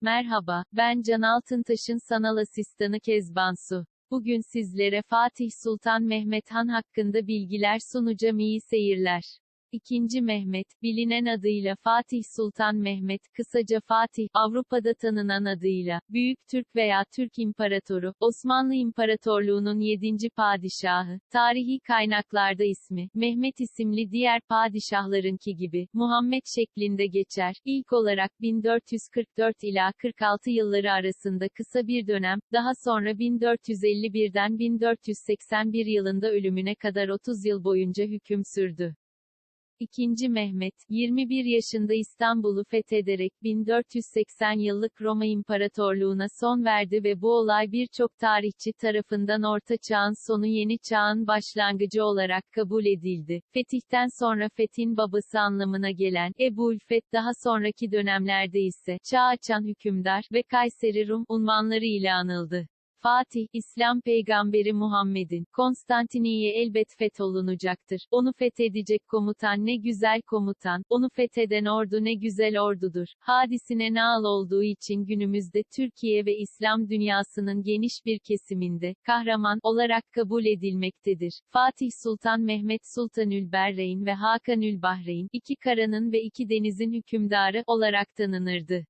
Merhaba, ben Can Altıntaş'ın sanal asistanı Kezbansu. Bugün sizlere Fatih Sultan Mehmet Han hakkında bilgiler sunacağım iyi seyirler. 2. Mehmet, bilinen adıyla Fatih Sultan Mehmet, kısaca Fatih, Avrupa'da tanınan adıyla, Büyük Türk veya Türk İmparatoru, Osmanlı İmparatorluğu'nun 7. padişahı, tarihi kaynaklarda ismi, Mehmet isimli diğer padişahlarınki gibi, Muhammed şeklinde geçer. İlk olarak 1444 ila 46 yılları arasında kısa bir dönem, daha sonra 1451'den 1481 yılında ölümüne kadar 30 yıl boyunca hüküm sürdü. İkinci Mehmet, 21 yaşında İstanbul'u fethederek 1480 yıllık Roma İmparatorluğu'na son verdi ve bu olay birçok tarihçi tarafından Orta Çağ'ın sonu Yeni Çağ'ın başlangıcı olarak kabul edildi. Fetihten sonra Fethin babası anlamına gelen Ebu'l-Feth daha sonraki dönemlerde ise çağ açan hükümdar ve Kayseri Rum unvanları ile anıldı. Fatih, İslam peygamberi Muhammed'in, Konstantiniye elbet fetholunacaktır. Onu fethedecek komutan ne güzel komutan, onu fetheden ordu ne güzel ordudur. Hadisine naal olduğu için günümüzde Türkiye ve İslam dünyasının geniş bir kesiminde, kahraman olarak kabul edilmektedir. Fatih Sultan Mehmet Sultanül Berreyn ve Hakanül Bahreyn, iki karanın ve iki denizin hükümdarı olarak tanınırdı.